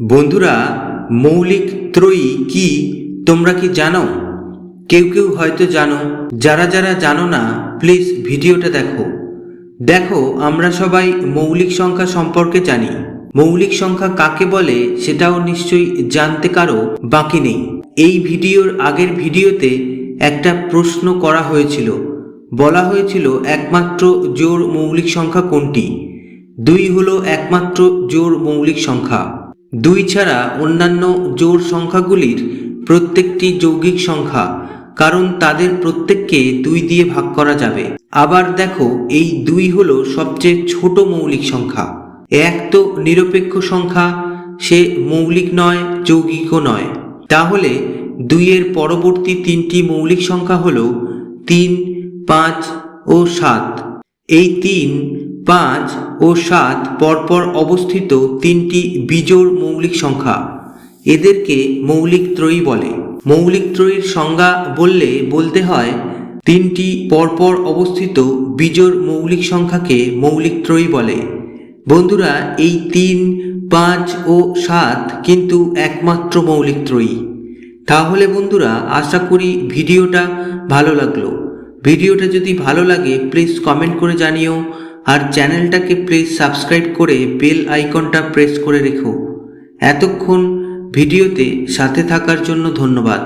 বন্ধুরা, মৌলিক ত্রয়ী কি, তোমরা কি জানো? কেউ কেউ হয়তো জানো। যারা যারা জানো না প্লিজ ভিডিওটা দেখো। দেখো, আমরা সবাই মৌলিক সংখ্যা সম্পর্কে জানি। মৌলিক সংখ্যা কাকে বলে, সেটাও নিশ্চয়ই জানতে কারও বাকি নেই। এই ভিডিওর আগের ভিডিওতে একটা প্রশ্ন করা হয়েছিল। বলা হয়েছিল, একমাত্র জোর মৌলিক সংখ্যা কোনটি? দুই হলো একমাত্র জোর মৌলিক সংখ্যা। দুই ছাড়া অন্যান্য জোড় সংখ্যাগুলির প্রত্যেকটি যৌগিক সংখ্যা, কারণ তাদের প্রত্যেককে দুই দিয়ে ভাগ করা যাবে। আবার দেখো, এই দুই হলো সবচেয়ে ছোট মৌলিক সংখ্যা। এক তো নিরপেক্ষ সংখ্যা, সে মৌলিক নয়, যৌগিকও নয়। তাহলে দুইয়ের পরবর্তী তিনটি মৌলিক সংখ্যা হলো তিন, পাঁচ ও সাত। এই তিন পাঁচ ও সাত পরপর অবস্থিত তিনটি বিজোড় মৌলিক সংখ্যা। এদেরকে মৌলিক ত্রয়ী বলে। মৌলিক ত্রয়ীর সংজ্ঞা বললে বলতে হয়, তিনটি পরপর অবস্থিত বিজোড় মৌলিক সংখ্যাকে মৌলিক ত্রয়ী বলে। বন্ধুরা, এই তিন, পাঁচ ও সাত কিন্তু একমাত্র মৌলিক ত্রয়ী। তাহলে বন্ধুরা, আশা করি ভিডিওটা ভালো লাগল। ভিডিওটা যদি ভালো লাগে প্লিজ কমেন্ট করে জানিও। আর চ্যানেলটাকে প্লিজ সাবস্ক্রাইব করে বেল আইকনটা প্রেস করে রেখো। এতক্ষণ ভিডিওতে সাথে থাকার জন্য ধন্যবাদ।